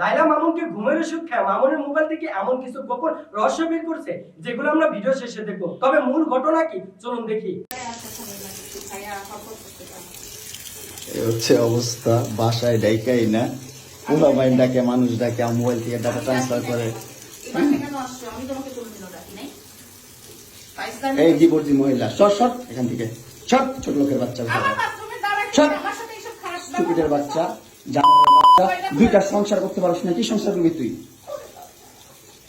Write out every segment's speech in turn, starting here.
লাইলা মামুনকে ঘুমের ওষুধ খায় মামুনের মোবাইল থেকে এমন কিছু গোপন রহস্য বের করছে যেগুলো আমরা ভিডিও শেষে দেখব। তবে মূল ঘটনা কি? চলুন দেখি। এই হচ্ছে অবস্থা বাসায় ডাইকাই না। পুরো বাইন ডাকে মানুষ ডাকে আমার মোবাইল থেকে ডাটা ট্রান্সফার করে। এই ডিভোর্সি মহিলা শর্ট শর্ট এখান থেকে। শর্ট ছোট লোকের বাচ্চা। বাচ্চা বাচ্চা দুইটা সংসার করতে পারছ না কি সংসার করবি তুই?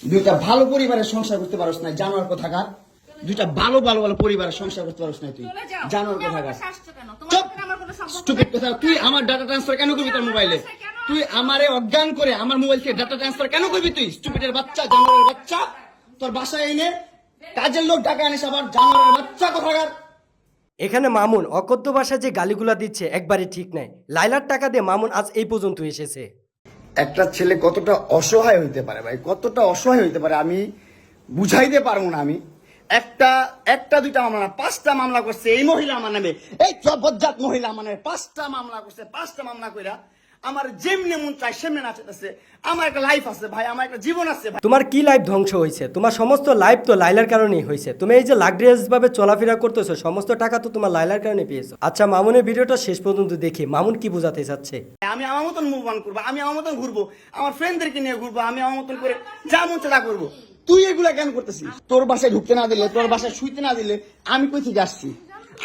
দুইটা ভালো পরিবারের সংসার করতে পারছ না জানোয়ার কোথাকার দুইটা ভালো ভালো ভালো পরিবারের সংসার করতে পারছ না তুই জানোয়ার কোথাকার স্টুপিড কথা তুই আমার ডাটা ট্রান্সফার কেন করবি তোর মোবাইলে তুই আমারে অজ্ঞান করে আমার মোবাইল থেকে ডাটা ট্রান্সফার কেন করবি তুই? স্টুপিডের বাচ্চা জানোয়ারের বাচ্চা তোর বাসায় এনে কাজের লোক টাকা আনিস আবার জানোয়ারের বাচ্চা কোথাকার এখানে মামুন অকথ্য ভাষায় যে গালিগুলা দিচ্ছে একবারে ঠিক নাই। লাইলার টাকা দিয়ে মামুন আজ এই পর্যন্ত এসেছে। একটা ছেলে কতটা অসহায় হইতে পারে ভাই, কতটা অসহায় হইতে পারে আমি বুঝাইতে পারব না আমি। একটা একটা, দুইটা মামলা পাঁচটা মামলা করছে এই মহিলা আমার নামে। এই বজ্জাত মহিলা আমার নামে পাঁচটা মামলা করছে, পাঁচটা মামলা কইরা আমার যেমনি মন চাই সেমনি নাচতেছে আমার একটা লাইফ আছে ভাই আমার একটা জীবন আছে ভাই। তোমার কি লাইফ ধ্বংস হয়েছে? তোমার সমস্ত লাইফ তো লাইলার কারণেই হয়েছে। তুমি এই যে লাগ্রিয়াস ভাবে চলাফেরা করতেছো সমস্ত টাকা তো তোমার লাইলার কারণে পেয়েছ। আচ্ছা মামুনের ভিডিওটা শেষ পর্যন্ত দেখি। মামুন কি বোঝাতে চাচ্ছে? আমি আমার মতন মুভ অন করব আমি আমার মতন ঘুরবো আমার ফ্রেন্ডদেরকে নিয়ে ঘুরবো আমি আমার মতন করে যা মন তা করব। তুই এগুলা কেন করতেছিস? তোর বাসায় ঢুকতে না দিলে তোর বাসায় শুইতে না দিলে আমি কই থেকে আসছি?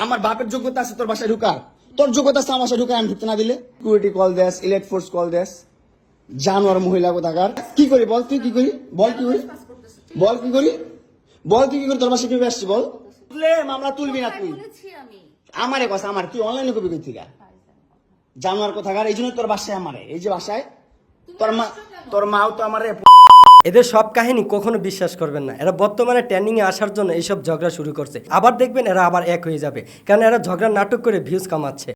আমার বাপের যোগ্যতা আছে তোর বাসায় ঢুকার। তোর যোগ্যতা আছে আমার বাসায় ঢুকার আমি ঢুকতে না দিলে। সিকিউরিটি কল দেস ইলেট ফোর্স কল দেস। জানোয়ার মহিলা কোথাকার। কি করি বল তুই কি করি? বল কি করি? বল কি করি? বল তুই কি করি? তোর বাসায় কীভাবে আসছি বল? মামলা তুলবি না তুই। আমারে কথা আমার। তুই অনলাইনে কবি কই থেকে জানোয়ার কোথাকার, এই জন্য তোর বাসায় আমারে। এই যে বাসায়, তোর মা তোর মাও তো আমারে এদের সব কাহিনী কখনো বিশ্বাস করবেন না। এরা বর্তমানে ট্রেন্ডিং এ আসার জন্য এইসব ঝগড়া শুরু করছে। আবার দেখবেন এরা আবার এক হয়ে যাবে। কারণ এরা ঝগড়া নাটক করে ভিউজ কামাচ্ছে।